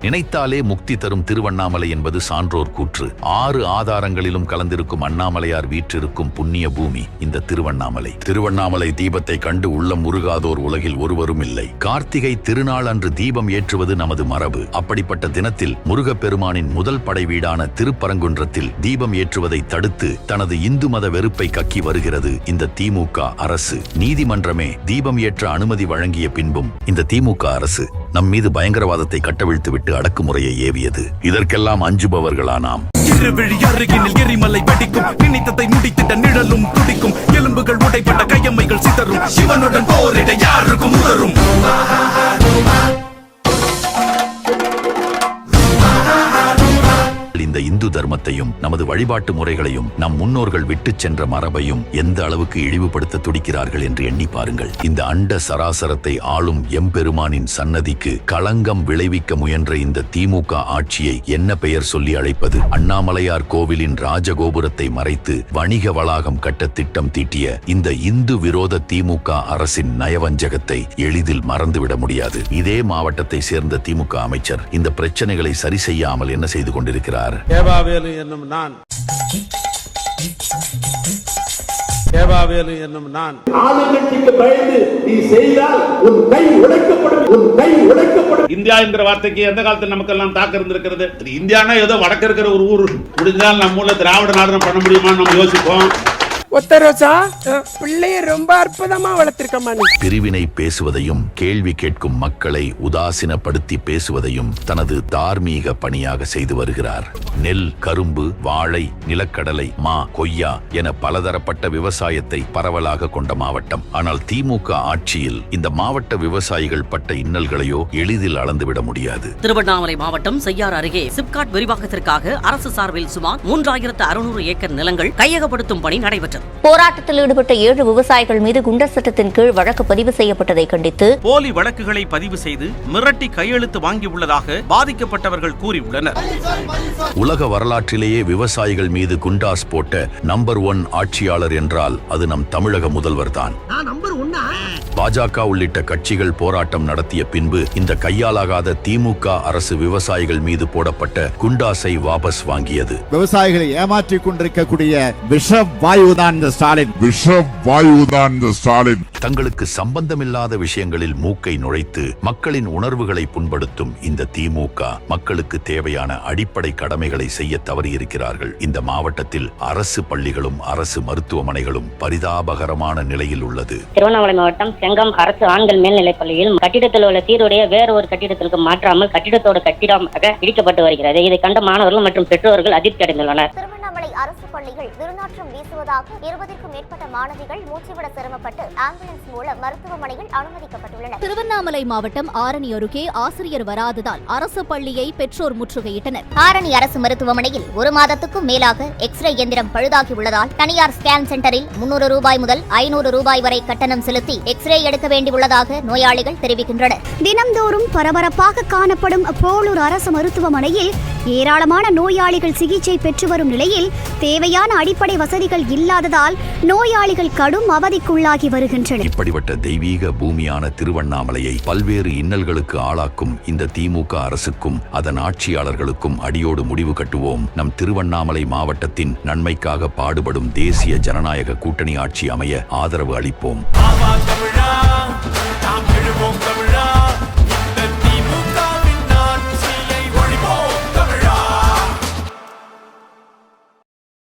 நினைத்தாலே முக்தி தரும் திருவண்ணாமலை என்பது சான்றோர் கூற்று. ஆறு ஆதாரங்களிலும் கலந்திருக்கும் அண்ணாமலையார் வீற்றிருக்கும் புண்ணிய பூமி இந்த திருவண்ணாமலை. திருவண்ணாமலை தீபத்தை கண்டு உள்ளம் முருகாதோர் உலகில் ஒருவரும் இல்லை. கார்த்திகை திருநாள் அன்று தீபம் ஏற்றுவது நமது மரபு. அப்படிப்பட்ட தினத்தில் முருகப்பெருமானின் முதல் படை வீடான திருப்பரங்குன்றத்தில் தீபம் ஏற்றுவதை தடுத்து தனது இந்து மத வெறுப்பை கக்கி வருகிறது இந்த திமுக அரசு. நீதிமன்றமே தீபம் ஏற்ற அனுமதி வழங்கிய பின்பும் இந்த திமுக அரசு. நம் மீது பயங்கரவாதத்தை கட்டவிழ்த்துவிட்டு அடக்குமுறையை ஏவியது. இதற்கெல்லாம் அஞ்சுபவர்களா நாம் இருவிழி அருகினில் எரிமலை வெடிக்கும். நினைத்ததை முடித்திட்ட நிழலும் துடிக்கும். எலும்புகள் உடைப்பட்ட கையம்மைகள் சிதறும். சிவனுடன் போரிட யாருக்கும் உதரும் இந்த இந்து தர்மத்தையும் நமது வழிபாட்டு முறைகளையும் நம் முன்னோர்கள் விட்டுச் சென்ற மரபையும் எந்த அளவுக்கு இழிவுபடுத்த துடிக்கிறார்கள் என்று எண்ணி பாருங்கள். இந்த அண்ட சராசரத்தை ஆளும் எம்பெருமானின் சன்னதிக்கு களங்கம் விளைவிக்க முயன்ற இந்த திமுக ஆட்சியை என்ன பெயர் சொல்லி அழைப்பது? அண்ணாமலையார் கோவிலின் ராஜகோபுரத்தை மறைத்து வணிக வளாகம் கட்ட திட்டம் தீட்டிய இந்த இந்து விரோத திமுக அரசின் நயவஞ்சகத்தை எளிதில் மறந்துவிட முடியாது. இதே மாவட்டத்தை சேர்ந்த திமுக அமைச்சர் இந்த பிரச்சனைகளை சரி செய்யாமல் என்ன செய்து கொண்டிருக்கிறார்? கேபாவேலு என்னும் நான். கேபாவேலு என்னும் நான். ஆளுங்கட்சிக்கு பயந்து நீ செய்தால் உன் கை உடைக்கப்படும் உன் கை உடைக்கப்படும். இந்தியா என்கிற வார்த்தைக்கு எந்த காலத்துல நமக்கெல்லாம் தாக்கம் இருந்திருக்கிறது? இந்தியானா ஏதோ வடக்கு இருக்கிற ஒரு ஊர். முடிஞ்சால் நம்ம ஊர்ல திராவிட நாடு பண்ண முடியுமான்னு நம்ம யோசிப்போம். ஒத்த ரோசா பிள்ளைய ரொம்ப அற்புதமா வளர்த்திருக்கம்மா நீ பிரிவினை பேசுவதையும் கேள்வி கேட்கும் மக்களை உதாசீனப்படுத்தி பேசுவதையும் தனது தார்மீக பணியாக செய்து வருகிறார். நெல் கரும்பு வாழை நிலக்கடலை மா கொய்யா என பலதரப்பட்ட விவசாயத்தை பரவலாக கொண்ட மாவட்டம். ஆனால் திமுக ஆட்சியில் இந்த மாவட்ட விவசாயிகள் பட்ட இன்னல்களையோ எளிதில் அளந்துவிட முடியாது. திருவண்ணாமலை மாவட்டம் செய்யார் அருகே சிப்காட் விரிவாக்கத்திற்காக அரசு சார்பில் சுமார் மூன்றாயிரத்து அறுநூறு ஏக்கர் நிலங்கள் கையகப்படுத்தும் பணி நடைபெற்றது. போராட்டத்தில் ஈடுபட்ட ஏழு விவசாயிகள் மீது குண்டர் சட்டத்தின் கீழ் வழக்கு பதிவு செய்யப்பட்டதை கண்டித்து போலி வழக்குகளை பதிவு செய்து மிரட்டி கையெழுத்து வாங்கியுள்ளதாக பாதிக்கப்பட்டவர்கள் கூறியுள்ளனர். உலக வரலாற்றிலேயே விவசாயிகள் மீது குண்டாஸ் போட்ட நம்பர் ஒன் ஆட்சியாளர் என்றால் அது நம் தமிழக முதல்வர் தான். பாஜக உள்ளிட்ட கட்சிகள் போராட்டம் நடத்திய பின்பு இந்த கையாலாகாத திமுக அரசு விவசாயிகள் மீது போடப்பட்ட குண்டாஸை வாபஸ் வாங்கியது. விவசாயிகளை ஏமாற்றிக் கொண்டிருக்கக்கூடிய விஷ வாயுதான் இந்த ஸ்டாலின். விஷ வாயுதான் இந்த ஸ்டாலின். தங்களுக்கு சம்பந்தமில்லாத விஷயங்களில் மூக்கை நுழைத்து மக்களின் உணர்வுகளை புண்படுத்தும் இந்த திமுக மக்களுக்கு தேவையான அடிப்படை கடமைகளை செய்ய தவறியிருக்கிறார்கள். இந்த மாவட்டத்தில் அரசு பள்ளிகளும் அரசு மருத்துவமனைகளும் பரிதாபகரமான நிலையில் உள்ளது. திருவண்ணாமலை மாவட்டம் செங்கம் அரசு ஆண்கள் மேல்நிலைப் பள்ளியில் கட்டிடத்தில் உள்ள சீருடைய வேறு ஒரு கட்டிடத்திற்கு மாற்றாமல் கட்டிடத்தோட கட்டிடமாக இடிக்கப்பட்டு வருகிறது. இதை கண்ட மாணவர்கள் மற்றும் பெற்றோர்கள் அதிர்ச்சி அடைந்துள்ளனர் பள்ளிகள் துர்நாற்றம் வீசுவதாக இருபதிற்கும் மேற்பட்ட மாணவிகள் மூச்சுவிட சிரமப்பட்டு ஆம்புலன்ஸ் மூலம் மருத்துவமனையில் அனுமதிக்கப்பட்டுள்ளனர். திருவண்ணாமலை மாவட்டம் ஆரணி அருகே ஆசிரியர் வராததால் அரசு பள்ளியை பெற்றோர் முற்றுகையிட்டனர். ஆரணி அரசு மருத்துவமனையில் ஒரு மாதத்துக்கும் மேலாக எக்ஸ்ரே இயந்திரம் பழுதாகி உள்ளதால் தனியார் ஸ்கேன் சென்டரில் முன்னூறு ரூபாய் முதல் ஐநூறு ரூபாய் வரை கட்டணம் செலுத்தி எக்ஸ்ரே எடுக்க வேண்டியுள்ளதாக நோயாளிகள் தெரிவிக்கின்றனர். தினம்தோறும் பரபரப்பாக காணப்படும் போலூர் அரசு மருத்துவமனையில் ஏராளமான நோயாளிகள் சிகிச்சை பெற்று வரும் நிலையில் தேவையான அடிப்படை வசதிகள் இல்லாததால் நோயாளிகள் கடும் அவதிக்குள்ளாகி வருகின்றனர். இப்படிப்பட்ட தெய்வீக பூமியான திருவண்ணாமலையை பல்வேறு இன்னல்களுக்கு ஆளாக்கும் இந்த திமுக அரசுக்கும் அதன் ஆட்சியாளர்களுக்கும் அடியோடு முடிவு கட்டுவோம். நம் திருவண்ணாமலை மாவட்டத்தின் நன்மைக்காக பாடுபடும் தேசிய ஜனநாயக கூட்டணி ஆட்சி அமைய ஆதரவு அளிப்போம்.